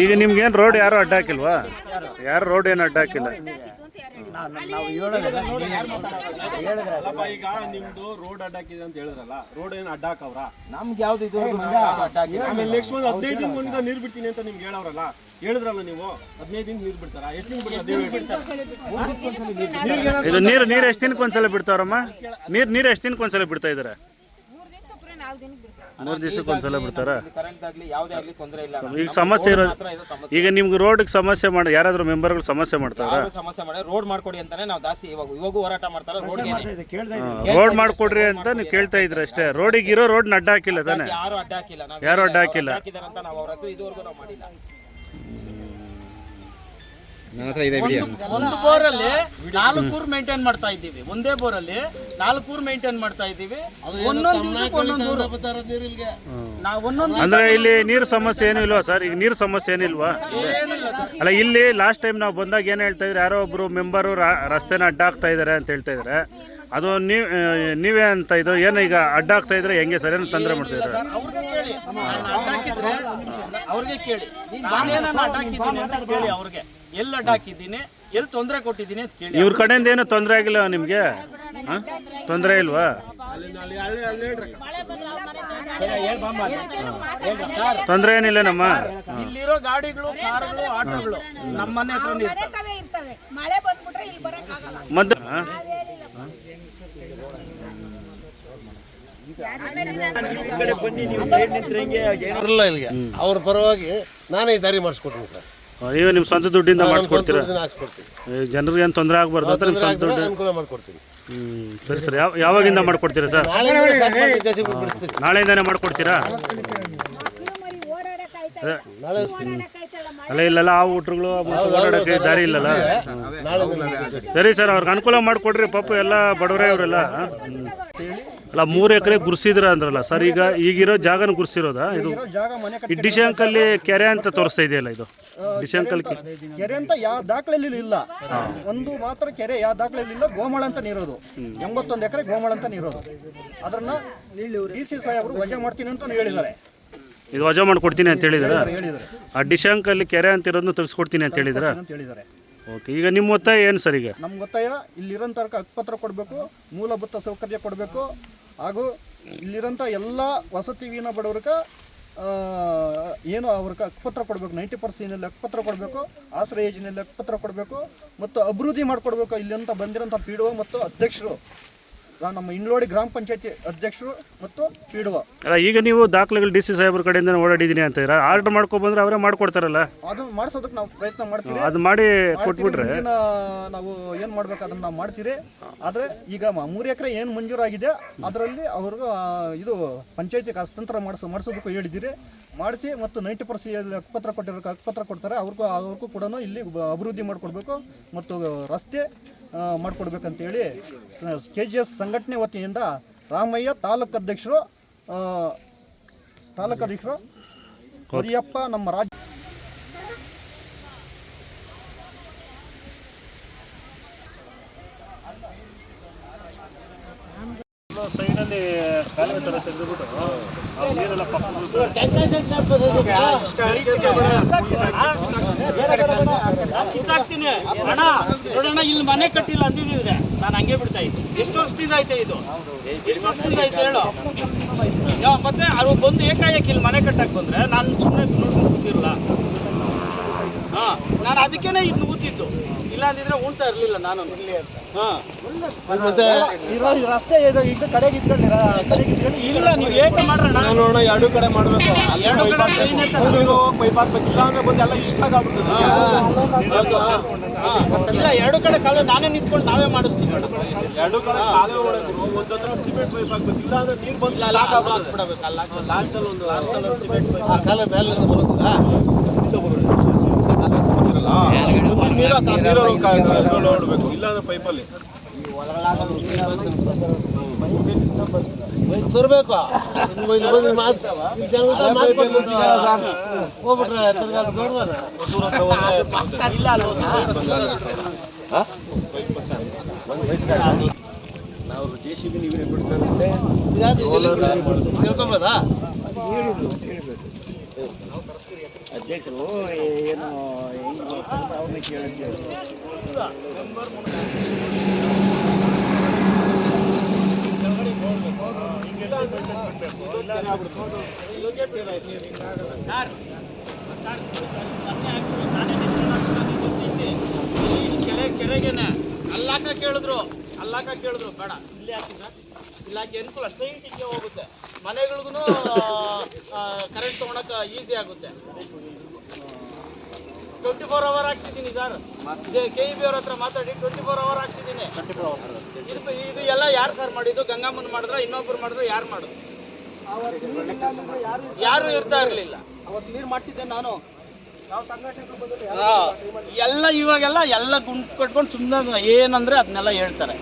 ಈಗ ನಿಮ್ಗೇನು ರೋಡ್ ಯಾರು ಅಡ್ಡ ಹಾಕಿಲ್ವಾ? ಯಾರು ರೋಡ್ ಏನು ಅಡ್ಡ ಹಾಕಿಲ್ಲ? ಈಗ ನಿಮ್ದು ರೋಡ್ ಅಡ್ಡಾಕಿದೆ ಅಂತ ಹೇಳಿದ್ರಲ್ಲ ರೋಡ್ ಏನು ಅಡ್ಡಾಕವ್ರ ನಮ್ಗೆ ಯಾವ್ದು ಇದು ಆಮೇಲೆ ನೆಕ್ಸ್ಟ್ ಒಂದು ಹದಿನೈದು ದಿನ ಮುಂದೆ ನೀರು ಬಿಡ್ತೀನಿ ಅಂತ ನಿಮ್ಗೆ ಹೇಳವ್ರಲ್ಲ ಹೇಳಿದ್ರಲ್ಲ ನೀವು ಹದಿನೈದು ದಿನ ನೀರು ಬಿಡ್ತಾರ ಎಷ್ಟು ದಿನ ಬಿಡ್ತಾರೆ ಇದು ನೀರು ನೀರು ಎಷ್ಟು ದಿನಕ್ಕೆ ಒಂದ್ಸಲ ಬಿಡ್ತಾವ್ರಮ್ಮ ನೀರು ನೀರು ಎಷ್ಟು ದಿನಕ್ಕೆ ಒಂದ್ಸಲ ಬಿಡ್ತಾ ಇದ್ದಾರೆ ಮೂರ್ ದಿವ್ಸಕ್ಕೆ ಒಂದ್ಸಲ ಬಿಡ್ತಾರ? ಕರೆಂಟ್ ಆಗ್ಲಿ ಯಾವ್ದೇ ಆಗ್ಲಿ ತೊಂದರೆ ಇಲ್ಲ. ಈಗ ಸಮಸ್ಯೆ ಇರೋದು ಈಗ ನಿಮ್ಗೆ ರೋಡ್ಗೆ ಸಮಸ್ಯೆ ಮಾಡಿ ಯಾರಾದ್ರೂ ಮೆಂಬರ್ಗಳು ಸಮಸ್ಯೆ ಮಾಡ್ತಾರ ಸಮಸ್ಯೆ ಮಾಡಿ ರೋಡ್ ಮಾಡ್ಕೊಡಿ ಅಂತಾನೆ ನಾವು ಜಾಸ್ತಿ ಇವಾಗ ಇವಾಗೂ ಹೋರಾಟ ಮಾಡ್ತಾರೆ? ರೋಡ್ಗೆ ರೋಡ್ ಮಾಡ್ಕೊಡ್ರಿ ಅಂತ ನೀವು ಕೇಳ್ತಾ ಇದ್ರಿ ಅಷ್ಟೇ. ರೋಡಿಗೆ ಇರೋ ರೋಡ್ ಅಡ್ಡ ಹಾಕಿಲ್ಲ ತಾನೆ? ಯಾರು ಅಡ್ಡ ಹಾಕಿಲ್ಲ. ನಾವು ಯಾರು ಅಡ್ಡ ಹಾಕಿಲ್ಲ? ಹಾಕಿದಾರೆ ಅಂತ ನಾವು ಅವ್ರ ಹತ್ರ ಇದುವರೆಗೂ ನಾವು ಮಾಡಿಲ್ಲ. ಒಂದು ಬೋರಲ್ಲಿ ನಾಲ್ಕು ಊರ್ ಮೇಂಟೈನ್ ಮಾಡ್ತಾ ಇದ್ದೀವಿ. ಒಂದೇ ಬೋರಲ್ಲಿ ನಾಲ್ಕು ಊರ್ ಮೇಂಟೈನ್ ಮಾಡ್ತಾ ಇದ್ದೀವಿ. ಒಂದೊಂದು ದಿವಸಕ್ಕೆ ಒಂದೊಂದು ಊರು. ನಾವು ಒಂದೊಂದು ಅಂದ್ರೆ ಇಲ್ಲಿ ನೀರು ಸಮಸ್ಯೆ ಏನೂ ಇಲ್ವಾ ಸರ್? ಈಗ ನೀರು ಸಮಸ್ಯೆ ಏನಿಲ್ವಾ ಅಲ್ಲ ಇಲ್ಲಿ ಲಾಸ್ಟ್ ಟೈಮ್ ನಾವು ಬಂದಾಗ ಏನು ಹೇಳ್ತಾ ಇದ್ರೆ ಯಾರೋ ಒಬ್ರು ಮೆಂಬರು ರಸ್ತೆನ ಅಡ್ಡ ಆಗ್ತಾ ಇದ್ದಾರೆ ಅಂತ ಹೇಳ್ತಾ ಇದ್ದಾರೆ ಅದು ನೀವು ನೀವೇ ಅಂತ ಇದು ಏನು ಈಗ ಅಡ್ಡ ಇದ್ದರೆ ಇದ್ರೆ ಹೆಂಗೆ ಸರ್? ಏನು ತೊಂದರೆ ಮಾಡ್ತಿದ್ದಾರೆ ಅವ್ರಿಗೆ ಕೇಳಿ. ಅವ್ರಿಗೆ ಕೇಳಿ. ನಾನೇನನ್ನ ಅಡ್ಡ ಹಾಕಿದ್ದೀನಿ ಅಂತ ಕೇಳಿ ಅವ್ರಿಗೆ. ಎಲ್ಲಿ ಅಡ್ಡ ಹಾಕಿದ್ದೀನಿ ಎಲ್ಲಿ ತೊಂದರೆ ಕೊಟ್ಟಿದ್ದೀನಿ ಅಂತ ಕೇಳಿ. ಇವ್ರ ಕಡೆಯಿಂದ ಏನು ತೊಂದರೆ ಆಗಿಲ್ಲ ನಿಮಗೆ? ತೊಂದರೆ ಇಲ್ವಾ? ತೊಂದರೆ ಏನಿಲ್ಲ ನಮ್ಮ? ಇಲ್ಲಿರೋ ಗಾಡಿಗಳು ಕಾರುಗಳು ಆಟೋಗಳು ನಮ್ಮ ಮನೆ ಹತ್ರ ಇರ್ತವೆ ಇರ್ತವೆ ಇರ್ತವೆ. ಮಳೆ ಬಂದ್ಬಿಟ್ರೆ ಇಲ್ಲಿ ಬರಕ್ ಆಗಲ್ಲ. ಮದ್ದು ಅವ್ರ ಪರವಾಗಿ ನಾನೇ ಈ ದಾರಿ ಮಾಡಿಸ್ಕೊಡ್ತೀನಿ ಸರ್. ನೀವೇ ನಿಮ್ಮ ಸ್ವಂತ ದುಡ್ಡಿಂದ ಮಾಡಿಸ್ಕೊಡ್ತೀರಾ? ಹಾಕ್ಸ್ಕೊಡ್ತೀನಿ ಜನರಿಗೆ ಏನು ತೊಂದರೆ ಆಗಬಾರ್ದು ಅಂತ ನಿಮ್ಮ ಸ್ವಂತ ದುಡ್ಡು? ಅನುಕೂಲ ಮಾಡ್ಕೊಡ್ತೀನಿ ಹ್ಮ್ ಸರಿ ಸರ್. ಯಾವ ಯಾವಾಗಿಂದ ಮಾಡಿಕೊಡ್ತೀರಾ ಸರ್? ನಾಳೆ ಬಿಡಿಸ್ತೀನಿ ನಾಳೆಯಿಂದಾನೇ ಮಾಡ್ಕೊಡ್ತೀರಾ? ನಾಳೆ ಅಲ್ಲ ಇಲ್ಲೆಲ್ಲ ಆ ಊಟ್ರುಗಳು ಓಡಾಡೋಕ್ಕೆ ದಾರಿ ಇಲ್ಲಲ್ಲ? ನಾಳೆ ಸರಿ ಸರ್ ಅವ್ರಿಗೆ ಅನುಕೂಲ ಮಾಡಿಕೊಡ್ರಿ ಪಾಪ ಎಲ್ಲ ಬಡವರೇ ಇವರೆಲ್ಲ. ಅಲ್ಲ ಮೂರು ಎಕರೆ ಗುರ್ಸಿದ್ರ ಅಂದ್ರಲ್ಲ ಸರ್ ಈಗ ಈಗಿರೋ ಜಾಗನ ಗುರ್ಸಿರೋದಾ ಇದು? ಜಾಗ ಮನೆ ಈ ಡಿಶಂಕಲ್ಲಿ ಕೆರೆ ಅಂತ ತೋರಿಸ್ತಾ ಇದೆಯಲ್ಲ ಇದು? ಡಿಶಂಕಲ್ ಕೆರೆ ಅಂತ ಯಾವ ದಾಖಲೆಯಲ್ಲಿ ಇಲ್ಲ. ಒಂದು ಮಾತ್ರ ಕೆರೆ ಯಾವ ದಾಖಲೆಯಲ್ಲಿ ಇಲ್ಲ ಗೋಮಳ ಅಂತ ನೀರೋದು. ಎಂಬತ್ತೊಂದು ಎಕರೆ ಗೋಮಳ ಅಂತ ನೀರೋದು. ಅದನ್ನ ಡಿ ಸಿ ಸಾಹೇಬರು ವಜಾ ಮಾಡ್ತೀನಿ ಅಂತ ಹೇಳಿದ್ದಾರೆ. ಇದು ವಜಾ ಮಾಡ್ಕೊಡ್ತೀನಿ ಅಂತ ಹೇಳಿದ್ರ? ಹೇಳಿದ್ದಾರೆ ಆ ಡಿಶಂಕಲ್ಲಿ ಕೆರೆ ಅಂತ ಇರೋದನ್ನ ತೆಗೆಸ್ಕೊಡ್ತೀನಿ ಅಂತ ಹೇಳಿದ್ರ? ಅಂತ ಹೇಳಿದ್ದಾರೆ. ಓಕೆ ಈಗ ನಿಮ್ಮ ಒತ್ತಾಯ ಏನು ಸರ್ ಈಗ? ನಮ್ಗೆ ಗೊತ್ತಾಯ ಇಲ್ಲಿರೋಂಥ ಹಕ್ಕುಪತ್ರ ಕೊಡಬೇಕು, ಮೂಲಭೂತ ಸೌಕರ್ಯ ಕೊಡಬೇಕು, ಹಾಗೂ ಇಲ್ಲಿರೋಂಥ ಎಲ್ಲ ವಸತಿ ವೀನ ಬಡವ್ರಿಗೆ ಏನು ಅವ್ರಿಗೆ ಹಕ್ಕುಪತ್ರ ಕೊಡಬೇಕು ನೈಂಟಿ ಪರ್ಸೆಂಟಲ್ಲಿ ಹಕ್ಕುಪತ್ರ ಕೊಡಬೇಕು, ಆಶ್ರಯ ಯೋಜನೆಯಲ್ಲಿ ಹಕ್ಕುಪತ್ರ ಕೊಡಬೇಕು, ಮತ್ತು ಅಭಿವೃದ್ಧಿ ಮಾಡಿಕೊಡ್ಬೇಕು ಇಲ್ಲಿಂತ ಬಂದಿರೋಂಥ ಪಿ ಡಿ ಮತ್ತು ಅಧ್ಯಕ್ಷರು. ನಮ್ಮ ಇಂಡ್ಲೋಡಿ ಗ್ರಾಮ ಪಂಚಾಯತಿ ಅಧ್ಯಕ್ಷರು ಮತ್ತು ಪಿ ಡಿ ಅಲ್ಲ ಈಗ ನೀವು ದಾಖಲೆಗಳು ಡಿ ಸಿ ಸಾಹೇಬ್ರ ಕಡೆಯಿಂದ ಓಡಾಡಿದ್ದೀನಿ ಅಂತ ಆರ್ಡರ್ ಮಾಡ್ಕೊಬಂದ್ರೆ ಅವರೇ ಮಾಡ್ಕೊಡ್ತಾರಲ್ಲ? ಅದು ಮಾಡಿಸೋದಕ್ಕೆ ನಾವು ಪ್ರಯತ್ನ ಮಾಡ್ತೀವಿ. ಅದು ಮಾಡಿ ಕೊಟ್ಬಿಟ್ರೆ. ನಾವು ಏನು ಮಾಡ್ಬೇಕು ಅದನ್ನ ನಾವು ಮಾಡ್ತೀರಿ. ಆದರೆ ಈಗ ಮೂರು ಎಕರೆ ಏನು ಮಂಜೂರಾಗಿದೆ ಅದರಲ್ಲಿ ಅವ್ರಿಗೆ ಇದು ಪಂಚಾಯತಿ ಹಸ್ತಾಂತರ ಮಾಡಿಸೋ ಮಾಡಿಸೋದಕ್ಕೂ ಹೇಳಿದ್ದೀರಿ. ಮಾಡಿಸಿ ಮತ್ತು ನೈಂಟಿ ಪರ್ಸೆಂಟ್ ಹಕ್ಕುಪತ್ರ ಕೊಟ್ಟಿರೋ ಹಕ್ಕುಪತ್ರ ಕೊಡ್ತಾರೆ. ಅವ್ರಿಗೂ ಅವ್ರಿಗೂ ಕೂಡ ಇಲ್ಲಿ ಅಭಿವೃದ್ಧಿ ಮಾಡಿಕೊಡ್ಬೇಕು. ಮತ್ತು ರಸ್ತೆ ಮಾಡಿಕೊಡ್ಬೇಕಂತೇಳಿ ಕೆ ಜಿ ಎಸ್ ಸಂಘಟನೆ ವತಿಯಿಂದ ರಾಮಯ್ಯ ತಾಲೂಕು ಅಧ್ಯಕ್ಷರು ತಾಲೂಕು ಅಧ್ಯಕ್ಷರು ಹರಿಯಪ್ಪ ನಮ್ಮ ರಾಜ್ಯ ಥರ ತೆಗೆದುಬಿಟ್ಟು ನೀರೆಲ್ಲ ಕಿತ್ತಾಕ್ತೀನಿ ಅಣ್ಣ ನೋಡೋಣ ಇಲ್ಲಿ ಮನೆ ಕಟ್ಟಿಲ್ಲ ಅಂದಿದ್ರೆ ನಾನು ಹಂಗೆ ಬಿಡ್ತಾ ಇದ್ದೆ. ಎಷ್ಟು ವರ್ಷದಿಂದ ಐತೆ ಇದು? ಎಷ್ಟು ವರ್ಷದಿಂದ ಐತೆ ಹೇಳು. ಮತ್ತೆ ಅವ್ರು ಬಂದು ಏಕಾಏಕಿ ಇಲ್ಲಿ ಮನೆ ಕಟ್ಟಕ್ ಬಂದ್ರೆ ನಾನು ಸುಮ್ಮನೆ ನೋಡ್ಕೊಂಡು ಕೂತಿರಲ್ಲ. ಹಾ ನಾನು ಅದಕ್ಕೇನೆ ಇದು ಊತಿದ್ದು. ಇಲ್ಲ ಅಂದಿದ್ರೆ ಉಣ್ತಾ ಇರ್ಲಿಲ್ಲ ನಾನು. ಹಾ. ಮತ್ತೆ ಇರೋ ಈ ರಸ್ತೆ ಇದು ಈಗ ಕಡೆಗೆ ಕಡೆಗೆ ಇಲ್ಲ ನೀವು ಏಕ ಮಾಡೋಣ ನೋಡೋಣ ಎರಡು ಕಡೆ ಮಾಡಬೇಕು. ಎರಡು ಕಡೆ train ಪೈಪಾತ್ ಪೈಪ್ ಇಲ್ಲ ಅಂದ್ರೆ ಬಂದು ಎಲ್ಲ ಇಷ್ಟ ಹಾ. ಇಲ್ಲ ಎರಡು ಕಡೆ ಕಾಲ ನಾನೇ ನಿಂತ್ಕೊಂಡು ನಾವೇ ಮಾಡಿಸ್ತೀವಿ ಎರಡು ಕಡೆ ಕಾಲೇ ಒಳಗೆ ಒಂದು ಹತ್ರ ಸಿಮೆಂಟ್ ಪೈಪ್ ಹಾಕ್ಬೇಕು. ಇಲ್ಲ ಅಂದ್ರೆ ನೀರು ಬಂದು ಲಾಕ್ ಲಾಸ್ಟ್ ಅಲ್ಲಿ ಒಂದು ಲಾಸ್ಟ್ ಅಲ್ಲಿ ಒಂದು ಸಿಮೆಂಟ್ ಆ ಕಾಲ ಮೇಲೆ ಬರುತ್ತಾ ನೋಡ್ಬೇಕು ಇಲ್ಲ ಅಂದ್ರೆ ಪೈಪಲ್ಲಿ ತರಬೇಕು ಹೋಗ್ಬಿಟ್ರೆ ನಾವು ಜೆ ಸಿ ಬಿ ನೀವೇ ಬಿಡ್ತಾರೆ ತಿಳ್ಕೊಂಬೋದಾ ಅಧ್ಯಕ್ಷರು ಏನು ಅವ್ರನ್ನ ಕೇಳಿದ್ದೆ ಕೆರೆ ಕೆರೆಗೆನೆ ಅಲ್ಲಾಕ ಕೇಳಿದ್ರು ಅಲ್ಲಾಕ ಕೇಳಿದ್ರು ಬೇಡ ಇಲ್ಲಿ ಹಾಕಿದ್ರ, ಇಲ್ಲಿ ಹಾಕಿ ಅನುಕೂಲ ಸ್ಟ್ರೈಟ್ ಹಿಂಗೆ ಹೋಗುತ್ತೆ ಮನೆಗಳಿಗೂ ಕರೆಂಟ್ ತೊಗೊಳಕ್ಕೆ ಈಸಿ ಆಗುತ್ತೆ ಟ್ವೆಂಟಿ ಫೋರ್ ಅವರ್ ಹಾಕ್ಸಿದ್ದೀನಿ ಸರ್ ಕೆ ಇ ಬಿ ಅವ್ರ ಹತ್ರ ಮಾತಾಡಿ ಟ್ವೆಂಟಿ ಫೋರ್ ಅವರ್ ಹಾಕ್ಸಿದ್ದೀನಿ ಇದು ಇದು ಎಲ್ಲ ಯಾರು ಸರ್ ಮಾಡಿದ್ದು? ಗಂಗಮ್ಮನ್ ಮಾಡಿದ್ರ? ಇನ್ನೊಬ್ರು ಮಾಡಿದ್ರು? ಯಾರು ಮಾಡಿದ್ರು ಯಾರು ಇರ್ತಾ ಇರಲಿಲ್ಲ. ಅವತ್ತು ನೀರು ಮಾಡಿಸಿದ್ದೆ ನಾನು. ಎಲ್ಲ ಇವಾಗೆಲ್ಲ ಎಲ್ಲ ಗುಂಪು ಕಟ್ಕೊಂಡು ಸುಮ್ಮನೆ ಏನಂದ್ರೆ ಅದನ್ನೆಲ್ಲ ಹೇಳ್ತಾರೆ.